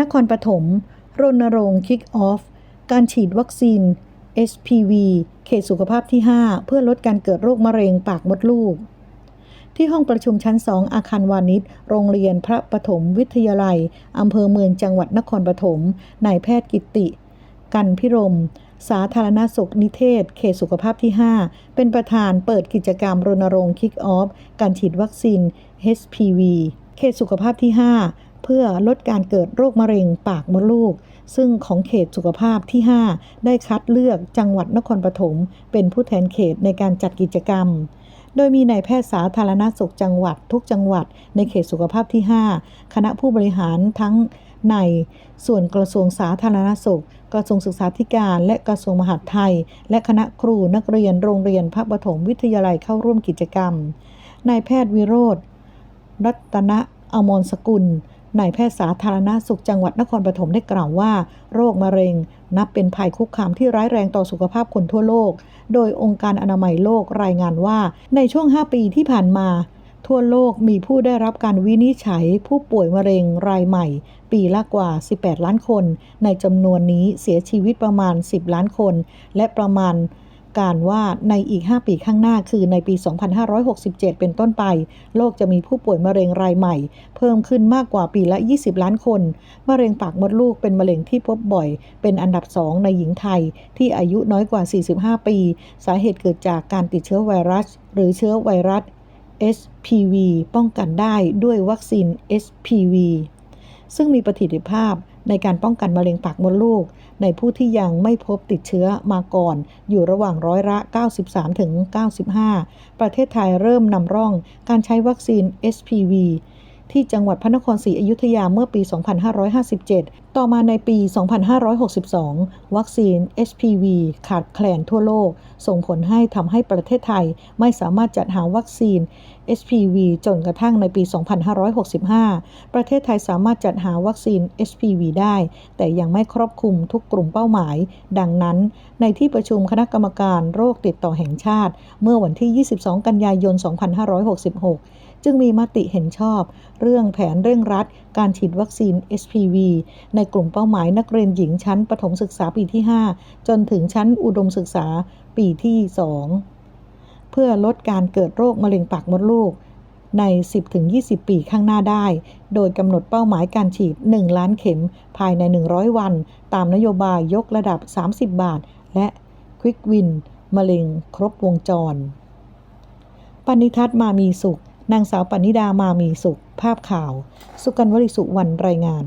นครปฐมรณรงค์คิกออฟ การฉีดวัคซีน HPV เขตสุขภาพที่ 5 เพื่อลดการเกิดโรคมะเร็งปากมดลูก ที่ห้องประชุมชั้น 2 อาคารวานิชโรงเรียนพระปฐมวิทยาลัย อำเภอเมืองจังหวัดนครปฐมนายแพทย์กิติ กันพิรม สาธารณสุขนิเทศ เขตสุขภาพที่ 5 เป็นประธานเปิดกิจกรรมรณรงค์คิกออฟ การฉีดวัคซีน HPV เขตสุขภาพที่ 5 เพื่อลดการเกิดโรคมะเร็งปากมดลูก ซึ่งของเขตสุขภาพที่ 5 ได้คัดเลือกจังหวัดนครปฐมเป็นผู้แทนเขตในการจัดกิจกรรม โดยมีนายแพทย์สาธารณสุขจังหวัดทุกจังหวัดในเขตสุขภาพที่ 5 คณะผู้บริหารทั้งในส่วนกระทรวงสาธารณสุข กระทรวงศึกษาธิการ และกระทรวงมหาดไทย และคณะครูนักเรียนโรงเรียนพระปฐมวิทยาลัยเข้าร่วมกิจกรรม นายแพทย์วิโรธรัตนะอมรสกุล นายแพทย์สาธารณาสุขจังหวัดนครปฐมได้กล่าวว่า โรคมะเร็ง นับเป็นภัยคุกคามที่ร้ายแรงต่อสุขภาพคนทั่วโลก โดยองค์การอนามัยโลกรายงานว่า ในช่วง 5 ปีที่ผ่านมา ทั่วโลกมีผู้ได้รับการวินิจฉัย ผู้ป่วยมะเร็งรายใหม่ ปีละกว่า 18 ล้านคน ในจำนวนนี้เสียชีวิตประมาณ 10 ล้านคน และประมาณ การว่าในอีก 5 ปีข้างหน้าคือในปี 2567 เป็นต้นไป โลกจะมีผู้ป่วยมะเร็งรายใหม่ เพิ่มขึ้นมากกว่าปีละ 20 ล้านคน มะเร็งปากมดลูกเป็นมะเร็งที่พบบ่อย เป็นอันดับ 2 ในหญิงไทย ที่อายุน้อยกว่า 45 ปี สาเหตุเกิดจากการติดเชื้อไวรัส หรือเชื้อไวรัส HPV ป้องกันได้ด้วยวัคซีน HPV ซึ่งมีประสิทธิภาพ ในการป้องกันมะเร็งปากมดลูก ในผู้ที่ยังไม่พบติดเชื้อมาก่อน อยู่ระหว่างร้อยละ 93ถึง95 ประเทศไทยเริ่มนำร่องการใช้วัคซีน HPV ที่จังหวัดพระนครศรีอยุธยาเมื่อปี 2557 ต่อมาในปี 2562 วัคซีน HPV ขาดแคลนทั่วโลก ส่งผลให้ทำให้ประเทศไทยไม่สามารถจัดหาวัคซีน HPV จนกระทั่งในปี 2565 ประเทศไทยสามารถจัดหาวัคซีน HPV ได้ แต่ยังไม่ครอบคลุมทุกกลุ่มเป้าหมาย ดังนั้น ในที่ประชุมคณะกรรมการโรคติดต่อแห่งชาติ เมื่อวันที่ 22 กันยายน 2566 จึงมีมติเห็นชอบ เรื่องแผนเร่งรัด การฉีดวัคซีน HPV ในกลุ่มเป้าหมายนักเรียนหญิงชั้นประถมศึกษาปีที่ 5 จนถึงชั้นอุดมศึกษาปีที่ 2 เพื่อลดการเกิดโรคมะเร็งปากมดลูกใน 10-20 ปีข้างหน้าได้ โดยกำหนดเป้าหมายการฉีด 1 ล้านเข็มภายใน 100 วัน ตามนโยบายยกระดับ 30 บาท และควิกวินมะเร็งครบวงจร ปณิทัศน์มามีสุข นางสาวปณิดามามีสุข ภาพข่าว สุกันวริสุวรรณรายงาน